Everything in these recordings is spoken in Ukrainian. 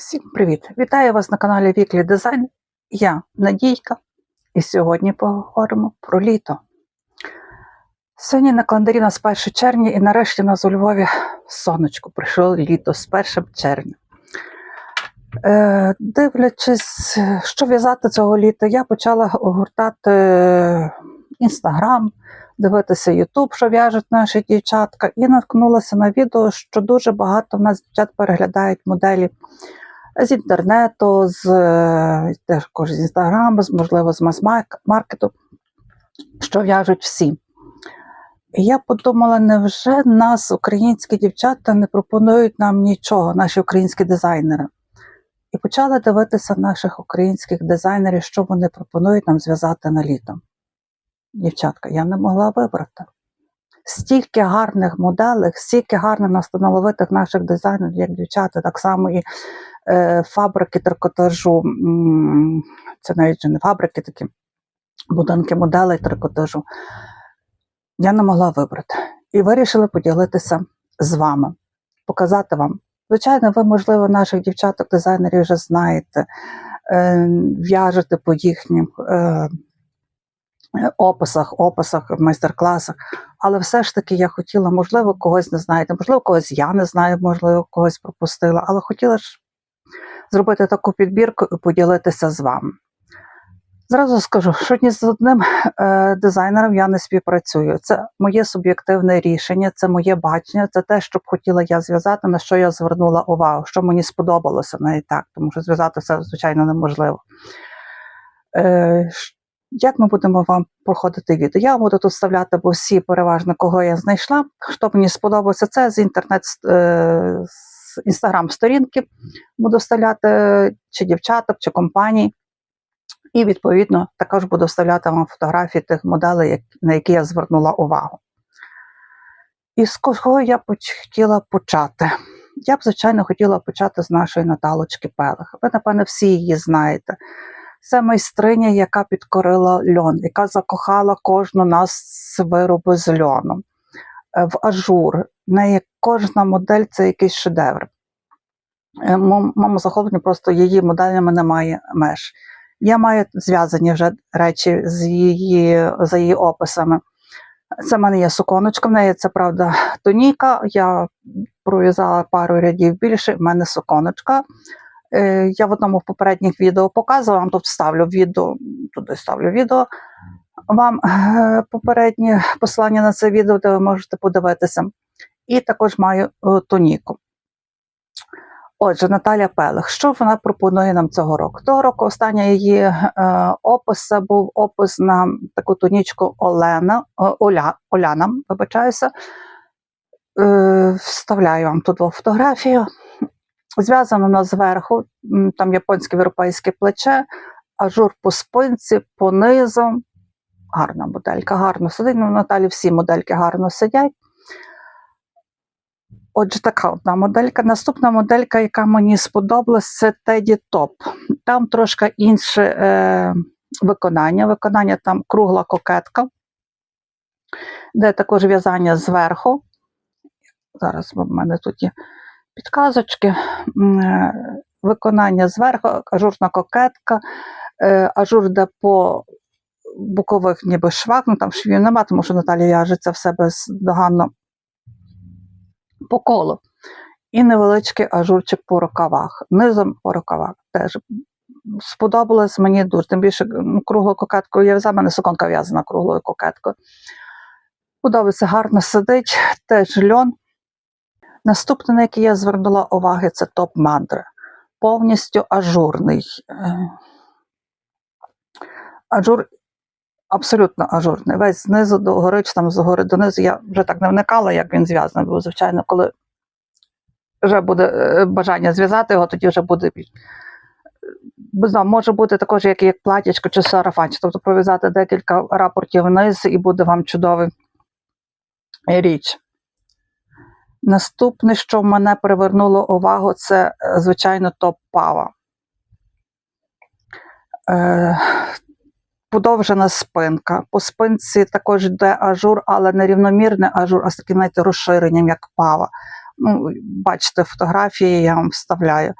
Всім привіт! Вітаю вас на каналі Віклі Дизайн. Я Надійка, і сьогодні поговоримо про літо. Сьогодні на календарі у нас 1 червня, і нарешті нас у Львові сонечко прийшло літо з 1 червня. Е, дивлячись, що в'язати цього літа, я почала огортати Інстаграм, дивитися Ютуб, що в'яжуть наші дівчатка, і наткнулася на відео, що дуже багато в нас дівчат переглядають моделі з інтернету, з е, також з інстаграму, можливо, з мас-маркету, що в'яжуть всі. І я подумала, невже нас, українські дівчата, не пропонують нам нічого, наші українські дизайнери. І почала дивитися наших українських дизайнерів, що вони пропонують нам зв'язати на літо. Дівчатка, я не могла вибрати. Стільки гарних моделей, стільки гарних настановитих наших дизайнерів, як дівчата, так само і е, фабрики трикотажу, це навіть не фабрики, такі будинки моделей трикотажу. Я не могла вибрати. І вирішила поділитися з вами, показати вам. Звичайно, ви, можливо, наших дівчаток-дизайнерів вже знаєте, е, в'яжете по їхнім е, описах, описах, майстер-класах. Але все ж таки я хотіла, можливо, когось не знаєте, можливо, когось я не знаю, можливо, когось пропустила, але хотіла ж зробити таку підбірку і поділитися з вами. Зразу скажу, що ні з одним е, дизайнером я не співпрацюю. Це моє суб'єктивне рішення, це моє бачення, це те, що б хотіла я зв'язати, на що я звернула увагу, що мені сподобалося навіть так, тому що зв'язати це, звичайно, неможливо. Е, як ми будемо вам проходити відео? Я буду тут вставляти, бо всі переважно, кого я знайшла. Хто мені сподобався, це з інтернет е, з інстаграм-сторінки буду вставляти чи дівчаток, чи компаній. І, відповідно, також буду вставляти вам фотографії тих моделей, на які я звернула увагу. І з кого я хотіла почати? Я б, звичайно, хотіла почати з нашої Наталочки Пелих. Ви, напевно, всі її знаєте. Це майстриня, яка підкорила льон, яка закохала кожну нас з вироби з льону. Е, В ажур. В кожна модель це якийсь шедевр. Е, Моєму захопленню просто її моделями немає меж. Я маю зв'язані вже речі з її, за її описами. Це в мене є суконочка, в неї це правда тоніка. Я пров'язала пару рядів більше, в мене суконочка. Е, Я в одному з попередніх відео показувала, вам тут ставлю відео, туди ставлю відео. Вам е, попереднє посилання на це відео, де ви можете подивитися. І також маю е, тоніку. Отже, Наталя Пелих, що вона пропонує нам цього року? Того року останній її е, опис це був опис на таку тонічку Олена, Оля, Оляна, вибачаюся. Е, вставляю вам тут фотографію. Зв'язано вона зверху, там японське європейське плече, ажур по спинці, по низу. Гарна моделька, гарно сидить. Ну, Наталі всі модельки гарно сидять. Отже, така одна моделька. Наступна моделька, яка мені сподобалась, це Teddy Top. Там трошки інше е, виконання. Виконання там кругла кокетка, де також в'язання зверху. Зараз в мене тут є підказочки. Е, Виконання зверху, ажурна кокетка, е, ажур де по бокових ніби швах, ну там швів нема, тому що Наталія в'яже це все бездоганно по колу. І невеличкий ажурчик по рукавах, низом по рукавах. Теж сподобалось мені дуже. Тим більше круглою кокеткою я в'язала, мене суконка в'язана круглою кокеткою. Подобається, гарно сидить, теж льон. Наступне, на який я звернула уваги, це топ мандри. Повністю ажурний. Е, Ажур абсолютно ажурний. Весь знизу до гори, чи там згори донизу. Я вже так не вникала, як він зв'язаний, бо, звичайно, коли вже буде е, бажання зв'язати його, тоді вже буде. Знаю, може бути також як, як платячко чи сарафанчик, тобто пров'язати декілька рапортів вниз і буде вам чудовий річ. Наступне, що в мене привернуло увагу, це, е, звичайно, топ пава. Е, подовжена спинка. По спинці також йде ажур, але не рівномірний ажур, а з таким знаєте, розширенням, як пава. Ну, бачите, фотографії я вам вставляю.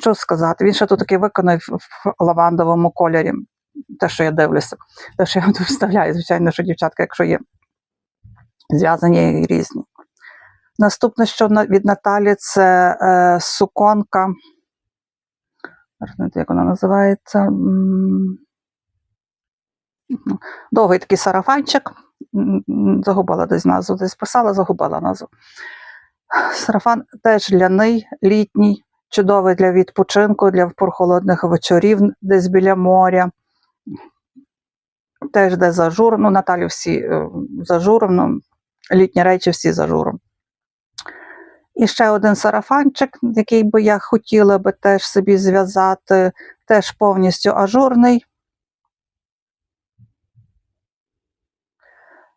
що сказати, він ще тут такий виконав в лавандовому кольорі. Те, що я дивлюся, те, що я тут вставляю, звичайно, що дівчатка, якщо є зв'язані різні. Наступне, що від Наталі, це е, суконка. Як вона називається. Довгий такий сарафанчик. Загубила десь назву, десь писала, загубила назву. Сарафан теж ляний, літній, чудовий для відпочинку, для прохолодних вечорів, десь біля моря. Теж де з ажуром. Ну, Наталі всі е, з ажуром, ну, літні речі всі з ажуром. І ще один сарафанчик, який би я хотіла би теж собі зв'язати, теж повністю ажурний.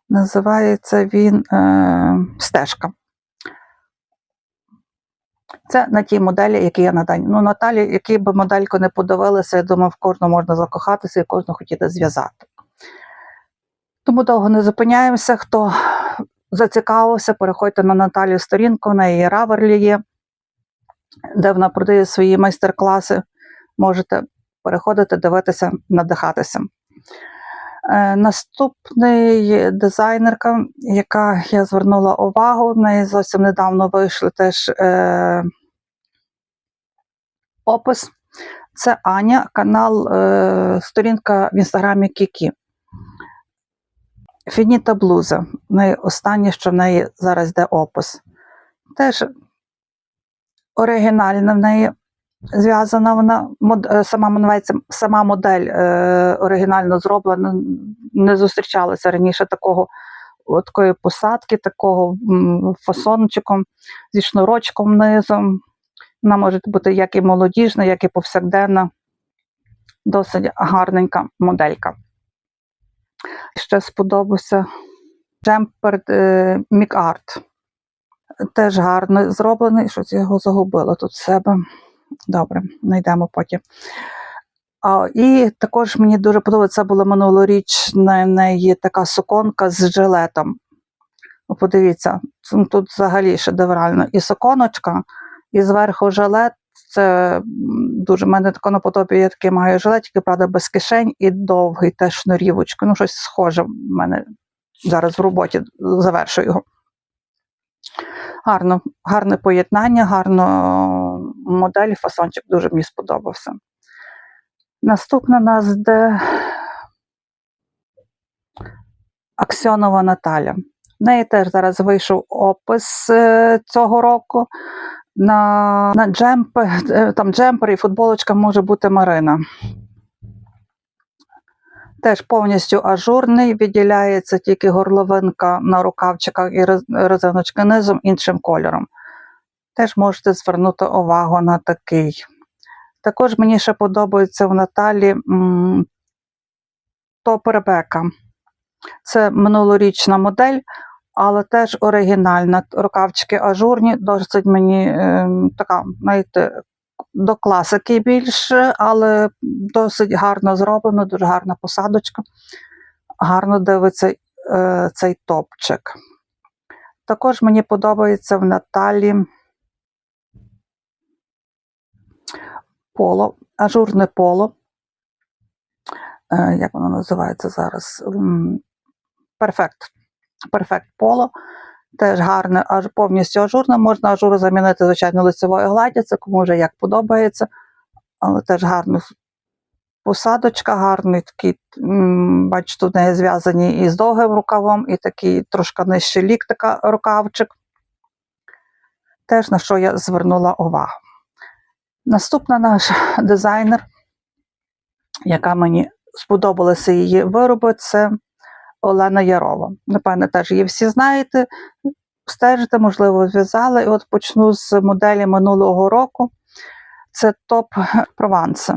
Називається він е, стежка. Це на тій моделі, які я на дані. Ну, Наталі, які би модельку не подивилися, я думаю, в кожну можна закохатися і кожну хотіти зв'язати. Тому довго не зупиняємося. Хто зацікавився, переходьте на Наталію сторінку, в неї Раверлі є, де вона продає свої майстер-класи. Можете переходити, дивитися, надихатися. Е, наступний дизайнерка, яка я звернула увагу, в неї зовсім недавно вийшли теж е, опис. Це Аня, канал, е, сторінка в інстаграмі Кікі. Фініта блуза. В останнє, що в неї зараз йде опис. Теж оригінальна в неї зв'язана вона, е, сама, сама модель е, оригінально зроблена. Не зустрічалася раніше такого такої посадки, такого фасончиком зі шнурочком низом. Вона може бути як і молодіжна, як і повсякденна. Досить гарненька моделька. Ще сподобався джемпер е, Мік-Арт. Теж гарно зроблений. Щось його загубила тут в себе. Добре, знайдемо потім. А, і також мені дуже подобається, це була минулорічна в неї така суконка з жилетом. Подивіться, тут взагалі шедеврально. І суконочка, і зверху жилет. Це дуже в мене таке наподобі, я такий маю жилет, тільки, правда, без кишень і довгий теж шнурівочка. Ну, щось схоже в мене зараз в роботі завершую його. Гарно, гарне поєднання, гарно модель, фасончик дуже мені сподобався. Наступна нас де Аксьонова Наталя. В неї теж зараз вийшов опис е, цього року. На, на джемпер, там джемпер і футболочка може бути Марина. Теж повністю ажурний, відділяється тільки горловинка на рукавчиках і роз- низом іншим кольором. Теж можете звернути увагу на такий. Також мені ще подобається в Наталі топ Ребека. Це минулорічна модель, але теж оригінальна. Рукавчики ажурні, досить мені е, така, знаєте, до класики більше, але досить гарно зроблено, дуже гарна посадочка. Гарно дивиться е, цей топчик. Також мені подобається в Наталі поло, ажурне поло. Е, як воно називається зараз? Перфект. Перфект поло. Теж гарне, аж повністю ажурне. Можна ажуру замінити, звичайно, лицевою гладдю, це кому вже як подобається. Але теж гарно посадочка, гарний такий, бачите, в неї зв'язані і з довгим рукавом, і такий трошки нижче лік така рукавчик. Теж на що я звернула увагу. Наступна наш дизайнер, яка мені сподобалися її вироби, це Олена Ярова. Напевне, теж її всі знаєте, стежите, можливо, зв'язали. І от почну з моделі минулого року. Це топ Прованси.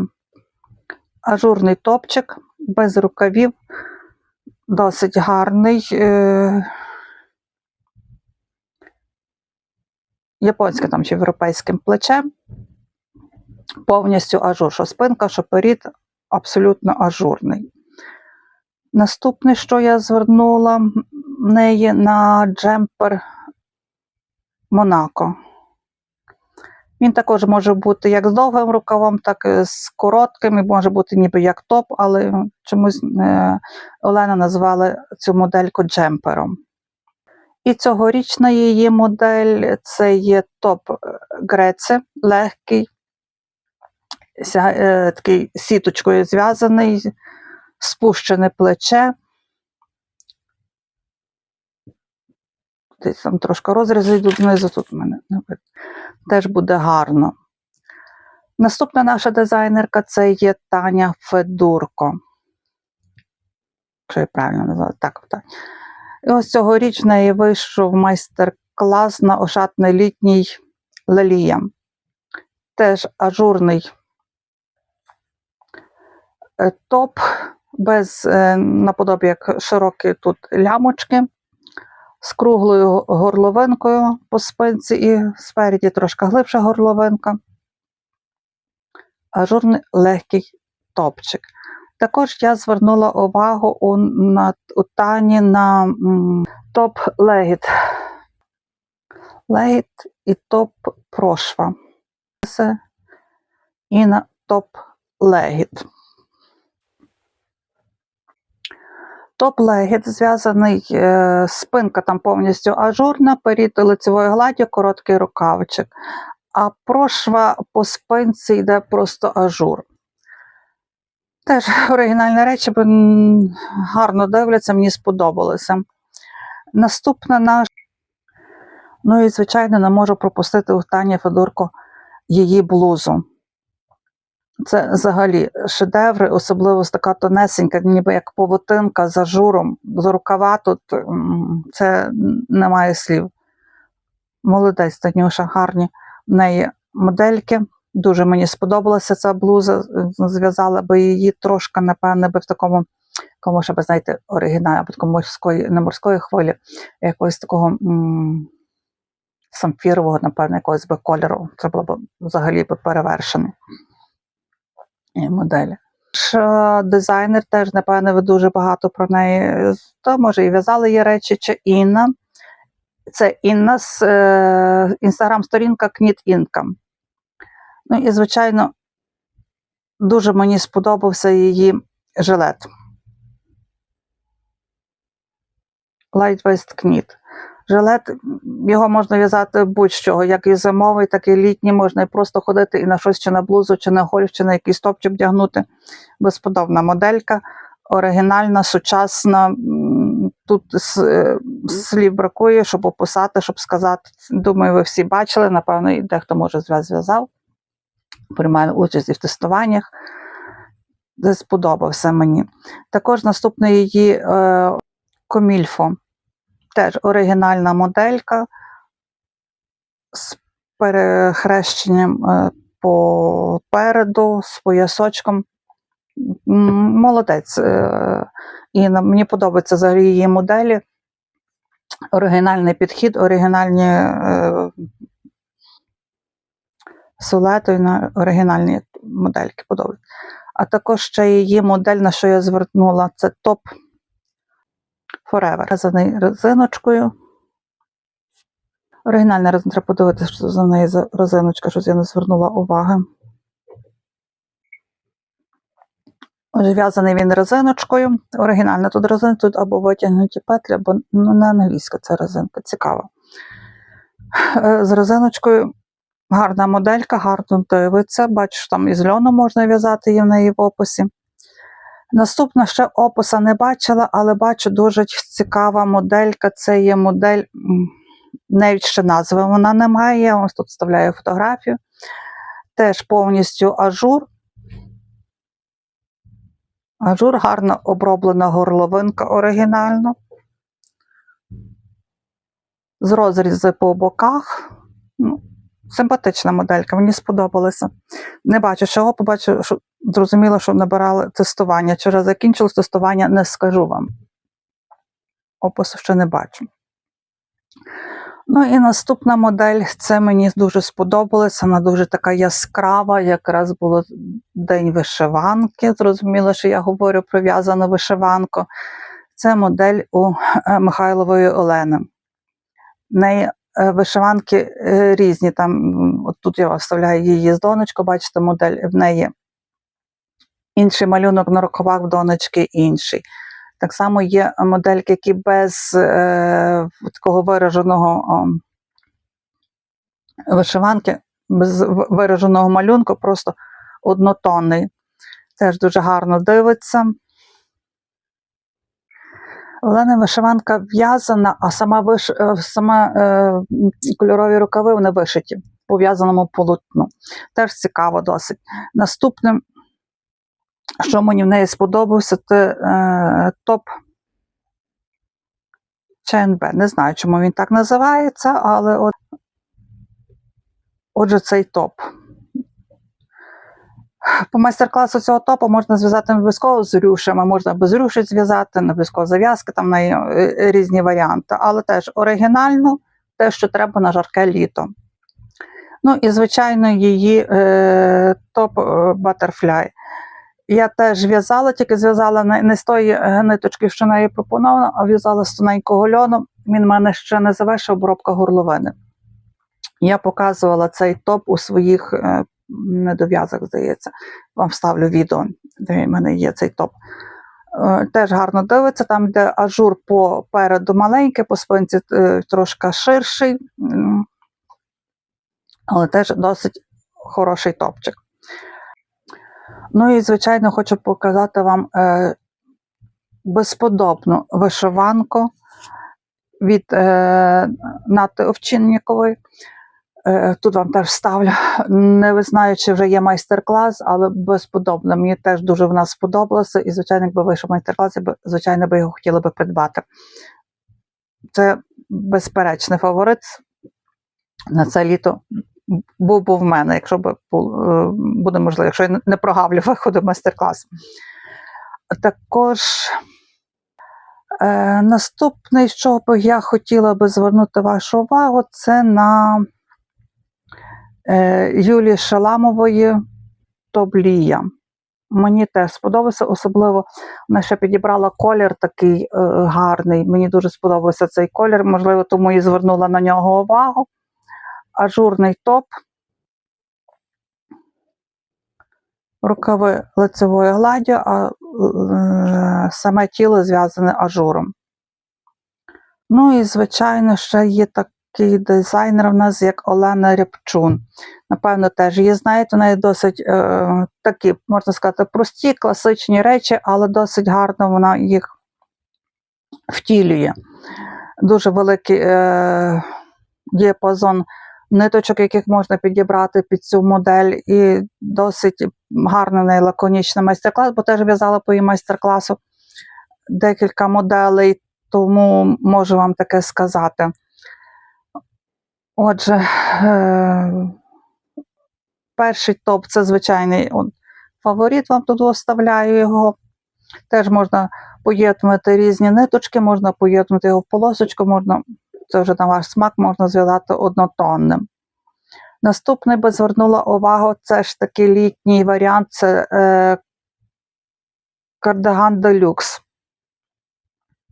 Ажурний топчик, без рукавів, досить гарний. Е... Японським там чи європейським плечем. Повністю ажур, що спинка, що перід, абсолютно ажурний. Наступне, що я звернула неї на джемпер Монако. Він також може бути як з довгим рукавом, так і з коротким, і може бути ніби як топ, але чомусь е, Олена назвала цю модельку джемпером. І цьогорічна її модель це є топ е, Греце, легкий, е, такий сіточкою зв'язаний, спущене плече. Десь там трошки розрізи йдуть внизу, тут в мене не теж буде гарно. Наступна наша дизайнерка це є Таня Федурко. Якщо я правильно назвала, так, так. І ось цьогоріч в неї вийшов майстер-клас на ошатний літній лелія. Теж ажурний е, топ, без е, наподобі як широкі тут лямочки, з круглою горловинкою по спинці і спереді трошки глибша горловинка. Ажурний легкий топчик. Також я звернула увагу у, на, у Тані на топ легіт. І топ прошва. Це І на топ легіт. Топ легіт зв'язаний, е, спинка там повністю ажурна, перід лицевої гладі, короткий рукавчик. А прошва по спинці йде просто ажур. Теж оригінальні речі гарно дивляться, мені сподобалося. Наступна наш. Ну і, звичайно, не можу пропустити у Тані Федорко її блузу. Це взагалі шедеври, особливо така тонесенька, ніби як повутинка з ажуром, з рукава тут це немає слів. Молодець, Танюша, гарні в неї модельки. Дуже мені сподобалася ця блуза. Зв'язала би її трошки, напевне, би в такому, кому ще би, знаєте, оригіналі, або такому морської, не морської хвилі, якогось такого м- самфірового, напевно, якогось би кольору. Це було б взагалі би перевершене моделі. Дизайнер теж, напевне, ви дуже багато про неї. То, може, і в'язали її речі, чи Інна. Це Інна з е, інстаграм-сторінка Кніт Інка. Ну і, звичайно, дуже мені сподобався її жилет. Lightweight Knit. Жилет, його можна в'язати будь-що, як і зимовий, так і літній, можна і просто ходити і на щось чи на блузу, чи на гольф, чи на якийсь топчик вдягнути. Безподобна моделька, оригінальна, сучасна. Тут е, слів бракує, щоб описати, щоб сказати. Думаю, ви всі бачили, напевно, і дехто може зв'язав. Приймаю участь і в тестуваннях. Сподобався мені. Також наступне її е, комільфо. Теж оригінальна моделька з перехрещенням е, попереду, з поясочком. Молодець. е, І мені подобаються взагалі її моделі. Оригінальний підхід, оригінальні е, сулети на оригінальні модельки подобаються. А також ще її модель, на що я звернула, це топ Forever. В'язаний резиночкою. Оригінальна резина, треба подивитися, що за неї резиночка, щось я не звернула уваги. Отже, в'язаний він резиночкою. Оригінальна тут резина, тут або витягнуті петлі, або ну, не англійська ця резинка, цікаво. Е, З резиночкою гарна моделька, гарно дивиться. Бачу, що там із льону можна в'язати її в неї в описі. Наступна ще описа не бачила, але бачу дуже цікава моделька. Це є модель, навіть ще назви вона не має. Я ось тут вставляю фотографію. Теж повністю ажур. Ажур гарно оброблена горловинка оригінально. З розрізи по боках. Ну, симпатична моделька, мені сподобалася. Не бачу чого, побачу, що зрозуміло, що набирали тестування. Чи вже закінчилось тестування, не скажу вам. Опису ще не бачу. Ну і наступна модель, це мені дуже сподобалося. Вона дуже така яскрава. Якраз було День вишиванки. Зрозуміло, що я говорю про в'язану вишиванку. Це модель у е, Михайлової Олени. В неї е, вишиванки е, різні. Там, от тут я вставляю її з донечко, бачите, модель в неї інший малюнок на рукавах в донечки інший. Так само є модельки, які без е, такого вираженого о, вишиванки, без вираженого малюнку, просто однотонний. Теж дуже гарно дивиться. Олена вишиванка в'язана, а сама, виш... е, сама е, кольорові рукави вони вишиті по в'язаному полотну. Теж цікаво досить. Наступним, що мені в неї сподобався, це е, топ ЧНБ. Не знаю, чому він так називається, але от, отже, цей топ. По майстер-класу цього топу можна зв'язати обов'язково з рюшами, можна без рюшиць зв'язати, не обов'язково зав'язки, там на різні варіанти, але теж оригінально те, що треба на жарке літо. Ну і, звичайно, її е, топ е, Butterfly. Я теж в'язала, тільки зв'язала не, з тої е, ниточки, що неї пропоновано, а в'язала з тоненького льону. Він в мене ще не завершив обробка горловини. Я показувала цей топ у своїх е, недов'язок, здається. Вам вставлю відео, де в мене є цей топ. Е, Теж гарно дивиться, там де ажур попереду маленький, по спинці е, трошки ширший, але теж досить хороший топчик. Ну і, звичайно, хочу показати вам е, безподобну вишиванку від е, Нати Овчиннікової. Е, Тут вам теж ставлю. Не знаю, чи вже є майстер-клас, але безподобно. Мені теж дуже вона сподобалася. І, звичайно, якби вийшов майстер-клас, я би, звичайно, би його хотіла би придбати. Це безперечний фаворит на це літо. Був би в мене, якщо б е, буде можливо, якщо я не- прогавлю виходу майстер-класу. Також е, наступний, що би я хотіла би звернути вашу увагу, це на е, Юлії Шаламової Тоблія. Мені теж сподобався, особливо вона ще підібрала колір такий е, гарний. Мені дуже сподобався цей колір, можливо, тому і звернула на нього увагу. Ажурний топ. Рукави лицевою гладдю, а е, саме тіло зв'язане ажуром. Ну і, звичайно, ще є такий дизайнер в нас, як Олена Рябчун. Напевно, теж її знаєте, у неї досить е, такі, можна сказати, прості, класичні речі, але досить гарно вона їх втілює. Дуже великий е, діапазон ниточок, яких можна підібрати під цю модель, і досить гарний лаконічний майстер-клас, бо теж в'язала по її майстер-класу декілька моделей, тому можу вам таке сказати. Отже, е, перший топ це звичайний фаворит, вам тут оставляю його. Теж можна поєднувати різні ниточки, можна поєднувати його в полосочку, можна, це вже на ваш смак, можна зв'язати однотонним. Наступний би звернула увагу, це ж такий літній варіант це е, кардиган делюкс.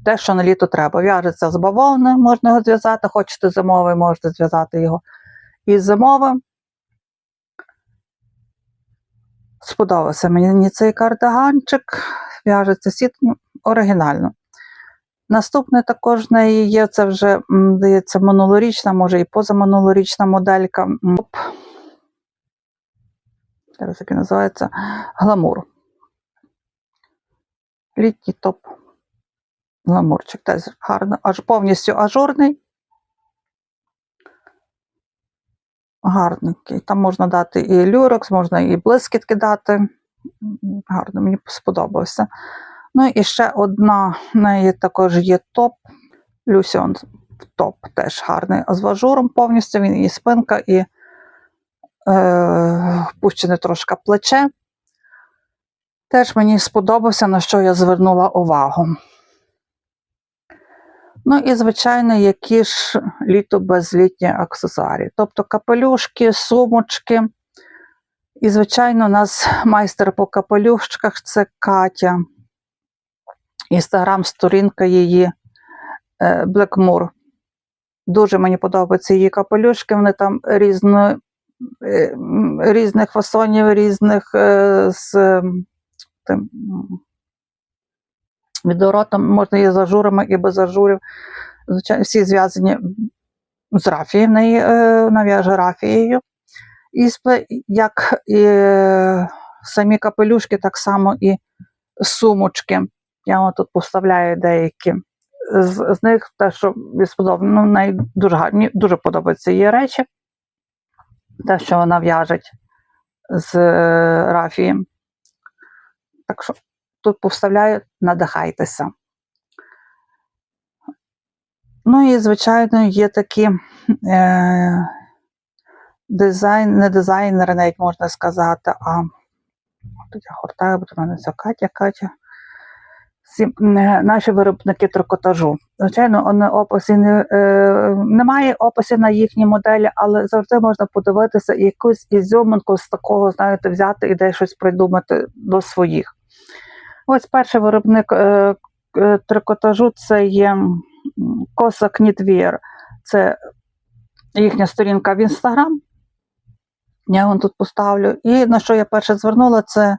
Те, що на літо треба. В'яжеться з бавовни, можна його зв'язати, хочете зимовий, можете зв'язати його із зимовим. Сподобався мені цей кардиганчик, в'яжеться сітно, оригінально. Наступне також в неї є, це вже, здається, минулорічна, може і позаминулорічна моделька. Зараз як він називається гламур. Літній топ. Гламурчик теж гарно, аж повністю ажурний. Гарненький. Там можна дати і люрекс, можна і блискітки дати. Гарно, мені сподобався. Ну і ще одна в неї також є топ. Люсіон топ теж гарний. З важуром повністю він і спинка, і е, пущене трошки плече. Теж мені сподобався, на що я звернула увагу. Ну і, звичайно, які ж літо безлітні аксесуарі. Тобто капелюшки, сумочки. І, звичайно, у нас майстер по капелюшках це Катя. Інстаграм-сторінка її е, Blackmoor. Дуже мені подобаються її капелюшки, вони там різно, е, різних фасонів, різних е, з тим м, відворотом, можна і з ажурами, і без ажурів. Звичайно, всі зв'язані з рафією, в неї нав'яже рафією. І як і самі капелюшки, так само і сумочки. Я вам тут поставляю деякі. З, з них те, що ну, неї дуже гарні, дуже подобаються її речі. Те, що вона в'яжеть з е, рафієм. Так що тут поставляю, надихайтеся. Ну і, звичайно, є такі е, дизайн, не дизайнери, навіть можна сказати, а тут я гортаю, бо до мене це Катя, Катя. Е, наші виробники трикотажу. Звичайно, описи не, е, немає описів на їхні моделі, але завжди можна подивитися якусь ізюминку з такого, знаєте, взяти і десь щось придумати до своїх. Ось перший виробник е, трикотажу це є Коса Knitwear. Це їхня сторінка в інстаграм. Я вам тут поставлю. І на що я перше звернула, це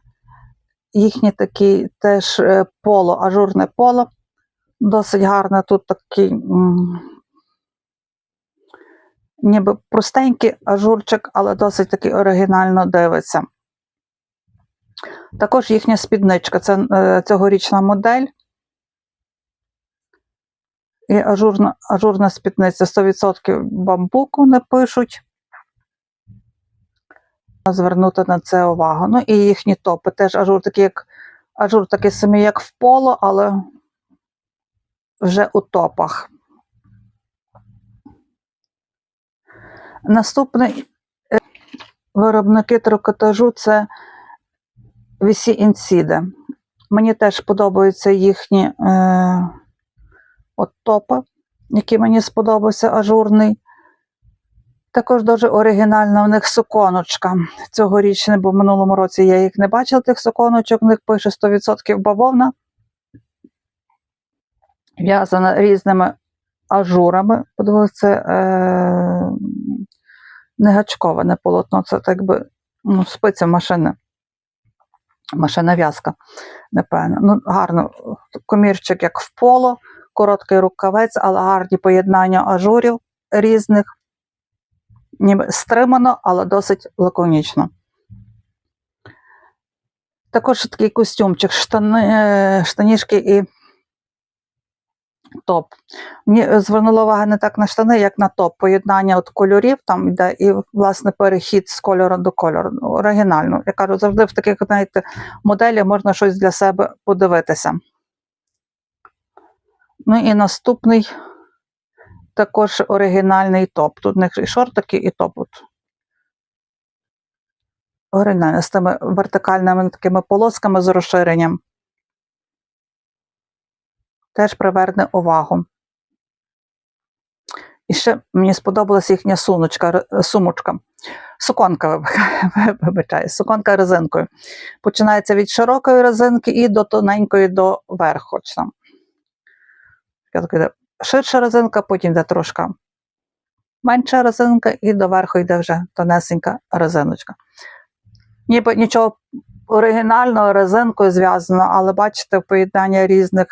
їхнє такі теж е, поло, ажурне поло. Досить гарне тут такий, ніби простенький ажурчик, але досить такий оригінально дивиться. Також їхня спідничка, це е, цьогорічна модель. І ажурна, ажурна спідниця 100% бамбуку не пишуть. Звернути на це увагу. Ну і їхні топи теж ажур такий, як ажур такий самий, як в поло, але вже у топах. Наступний е, виробники трикотажу це VC Inside. Мені теж подобаються їхні е, от топи, які мені сподобався ажурний. Також дуже оригінальна у них суконочка. Цьогорічна, бо в минулому році я їх не бачила, тих суконочок, в них пише 100% бавовна. В'язана різними ажурами. Подивилися, це е, не гачковане полотно, це так би ну, спиця машини. Машина в'язка, напевно. Ну, гарно, комірчик як в поло, короткий рукавець, але гарні поєднання ажурів різних. Ніби стримано, але досить лаконічно. Також такий костюмчик, штани, е, штанішки і топ. Мені звернула увага не так на штани, як на топ. Поєднання от кольорів там йде і, власне, перехід з кольору до кольору. Ну, Оригінально. Я кажу, завжди в таких знаєте, моделях можна щось для себе подивитися. Ну і наступний також оригінальний топ. Тут них і шортики, і топ. От. З тими вертикальними такими полосками з розширенням. Теж приверне увагу. І ще мені сподобалася їхня сумочка, сумочка. Суконка, виб- вибачаю, суконка резинкою. Починається від широкої резинки і до тоненької до верху. чи там. Ширша резинка, потім йде трошки менша резинка, і доверху йде вже тонесенька резиночка. Ніби нічого оригінального резинкою зв'язано, але бачите, поєднання різних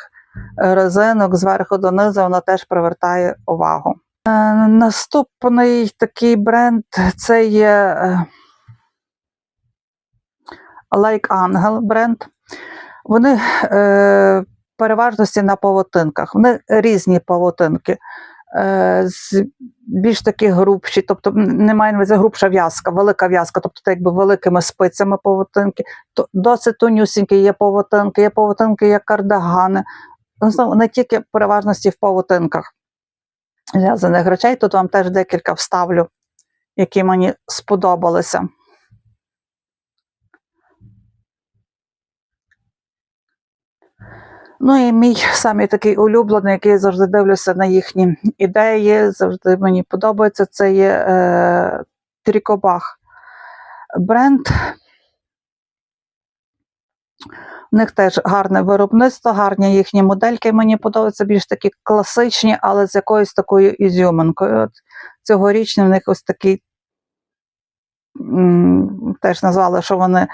резинок зверху донизу, воно теж привертає увагу. Е, Наступний такий бренд це є е, Like Angel бренд. Вони е, переважності на павутинках. Вони різні павутинки. Е, з більш такі грубші, тобто немає на грубша в'язка, велика в'язка, тобто якби великими спицями павутинки. Досить тонюсінькі є павутинки, є павутинки, є кардигани. Ну, Знову не тільки переважності в павутинках зв'язаних речей. Тут вам теж декілька вставлю, які мені сподобалися. Ну і мій самий такий улюблений, який я завжди дивлюся на їхні ідеї, завжди мені подобається, це є е, Трікобах бренд. У них теж гарне виробництво, гарні їхні модельки. Мені подобаються більш такі класичні, але з якоюсь такою ізюминкою. От цьогорічні в них ось такий теж назвали, що вони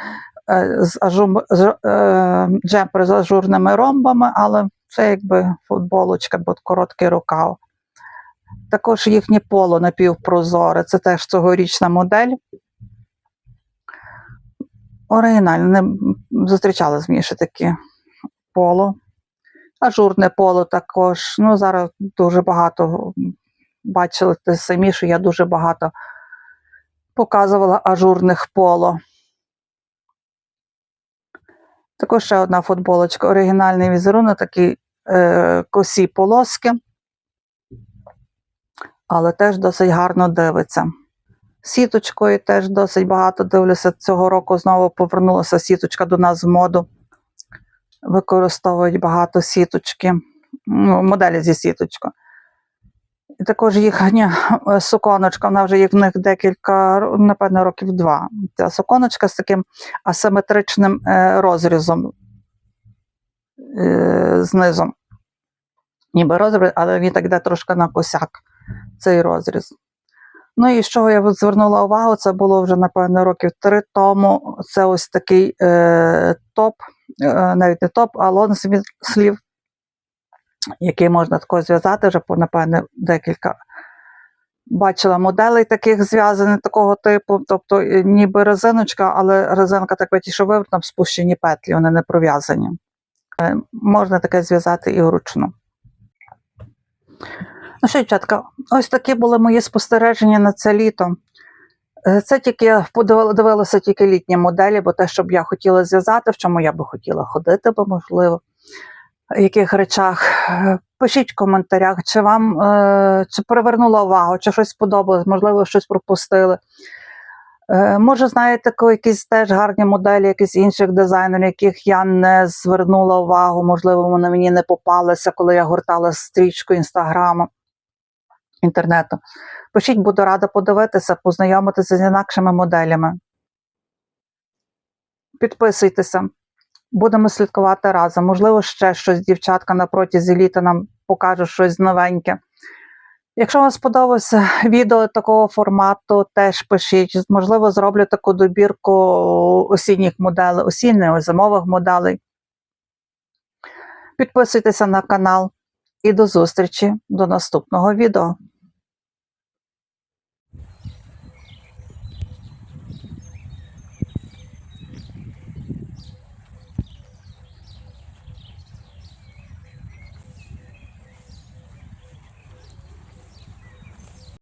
з ажум, з, е, джемпери з ажурними ромбами, але це якби футболочка, бо короткий рукав. Також їхнє поло напівпрозоре, це теж цьогорічна модель. Оригінальне, не зустрічали з Міші такі поло. Ажурне поло також. Ну, зараз дуже багато бачили самі, що я дуже багато показувала ажурних поло. Також ще одна футболочка, оригінальний візерунок, такі е, косі полоски, але теж досить гарно дивиться. Сіточкою теж досить багато дивлюся. Цього року знову повернулася сіточка до нас в моду. Використовують багато сіточки, ну, моделі зі сіточкою. І також їхня е, суконочка, вона вже є в них декілька, напевно, років два. Ця суконочка з таким асиметричним е, розрізом е, знизу. Ніби розріз, але він так йде трошки на косяк, цей розріз. Ну і з чого я звернула увагу, це було вже, напевно, років три тому. Це ось такий е, топ, е, навіть не топ, а лонг слів, який можна тако зв'язати вже, напевне, декілька. Бачила моделей таких зв'язаних такого типу, тобто е, ніби резиночка, але резинка так виті, що вивернута, спущені петлі, вони не пров'язані. Е, Можна таке зв'язати і вручну. Ну що, дівчатка, ось такі були мої спостереження на це літо. Е, Це тільки я подивила- дивилася тільки літні моделі, бо те, що б я хотіла зв'язати, в чому я би хотіла ходити, бо можливо, яких речах. Е, Пишіть в коментарях, чи вам е, чи привернула увагу, чи щось сподобалось, можливо, щось пропустили. Е, може, знаєте, якісь теж гарні моделі, якісь інших дизайнерів, яких я не звернула увагу, можливо, вони мені не попалися, коли я гортала стрічку інстаграму інтернету. Пишіть, буду рада подивитися, познайомитися з інакшими моделями. Підписуйтеся, будемо слідкувати разом. Можливо, ще щось дівчатка на протязі літа нам покаже щось новеньке. Якщо вам сподобалося відео такого формату, теж пишіть. Можливо, зроблю таку добірку осінніх моделей, осінніх зимових моделей. Підписуйтеся на канал і до зустрічі до наступного відео.